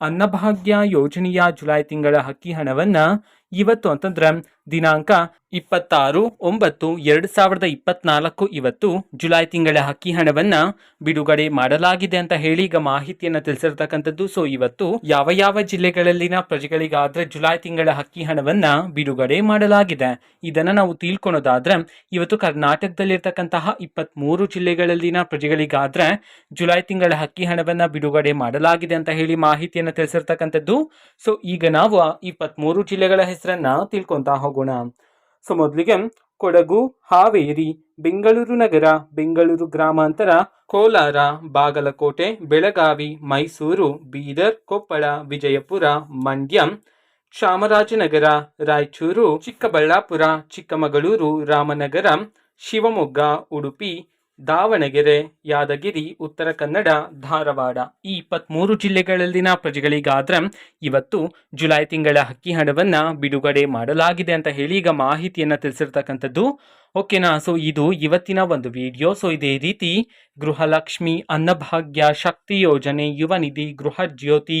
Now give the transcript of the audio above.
ಅನ್ನಭಾಗ್ಯ ಯೋಜನೆಯ ಜುಲೈ ತಿಂಗಳ ಹಕ್ಕಿ ಹಣವನ್ನು ಇವತ್ತು ಅಂತಂದ್ರೆ ದಿನಾಂಕ ಇಪ್ಪತ್ತಾರು ಒಂಬತ್ತು ಎರಡು ಸಾವಿರದ ಇಪ್ಪತ್ನಾಲ್ಕು ಇವತ್ತು ಜುಲೈ ತಿಂಗಳ ಹಕ್ಕಿ ಹಣವನ್ನ ಬಿಡುಗಡೆ ಮಾಡಲಾಗಿದೆ ಅಂತ ಹೇಳಿ ಈಗ ಮಾಹಿತಿಯನ್ನು ತಿಳಿಸಿರ್ತಕ್ಕಂಥದ್ದು. ಸೊ ಇವತ್ತು ಯಾವ ಯಾವ ಜಿಲ್ಲೆಗಳಲ್ಲಿನ ಪ್ರಜೆಗಳಿಗಾದ್ರೆ ಜುಲೈ ತಿಂಗಳ ಹಕ್ಕಿ ಹಣವನ್ನ ಬಿಡುಗಡೆ ಮಾಡಲಾಗಿದೆ. ಇದನ್ನ ನಾವು ತಿಳ್ಕೊಳೋದಾದ್ರೆ ಇವತ್ತು ಕರ್ನಾಟಕದಲ್ಲಿರ್ತಕ್ಕಂತಹ ಇಪ್ಪತ್ತ್ ಮೂರು ಜಿಲ್ಲೆಗಳಲ್ಲಿನ ಪ್ರಜೆಗಳಿಗಾದ್ರೆ ಜುಲೈ ತಿಂಗಳ ಹಕ್ಕಿ ಹಣವನ್ನ ಬಿಡುಗಡೆ ಮಾಡಲಾಗಿದೆ ಅಂತ ಹೇಳಿ ಮಾಹಿತಿಯನ್ನು ತಿಳಿಸಿರ್ತಕ್ಕಂಥದ್ದು. ಸೊ ಈಗ ನಾವು ಇಪ್ಪತ್ತ್ ಇಪ್ಪತ್ಮೂರು ಜಿಲ್ಲೆಗಳ ಹೆಸರನ್ನ ತಿಳ್ಕೊತಾ ಹೋಗೋಣ. ಸೊ, ಮೊದಲಿಗೆ ಕೊಡಗು, ಹಾವೇರಿ, ಬೆಂಗಳೂರು ನಗರ, ಬೆಂಗಳೂರು ಗ್ರಾಮಾಂತರ, ಕೋಲಾರ, ಬಾಗಲಕೋಟೆ, ಬೆಳಗಾವಿ, ಮೈಸೂರು, ಬೀದರ್, ಕೊಪ್ಪಳ, ವಿಜಯಪುರ, ಮಂಡ್ಯ, ಚಾಮರಾಜನಗರ, ರಾಯಚೂರು, ಚಿಕ್ಕಬಳ್ಳಾಪುರ, ಚಿಕ್ಕಮಗಳೂರು, ರಾಮನಗರ, ಶಿವಮೊಗ್ಗ, ಉಡುಪಿ ದಾವಣಗೆರೆ, ಯಾದಗಿರಿ, ಉತ್ತರ ಕನ್ನಡ, ಧಾರವಾಡ ಈ ಇಪ್ಪತ್ತ್ಮೂರು ಜಿಲ್ಲೆಗಳಲ್ಲಿನ ಪ್ರಜೆಗಳಿಗಾದ್ರೆ ಇವತ್ತು ಜುಲೈ ತಿಂಗಳ ಹಕ್ಕಿ ಹಣವನ್ನು ಬಿಡುಗಡೆ ಮಾಡಲಾಗಿದೆ ಅಂತ ಹೇಳಿ ಈಗ ಮಾಹಿತಿಯನ್ನು ತಿಳಿಸಿರ್ತಕ್ಕಂಥದ್ದು. ಓಕೆನಾ ಸೊ ಇದು ಇವತ್ತಿನ ಒಂದು ವಿಡಿಯೋ ಸೊ ಇದೇ ರೀತಿ ಗೃಹಲಕ್ಷ್ಮಿ ಅನ್ನಭಾಗ್ಯ ಶಕ್ತಿ ಯೋಜನೆ ಯುವ ನಿಧಿ ಗೃಹ ಜ್ಯೋತಿ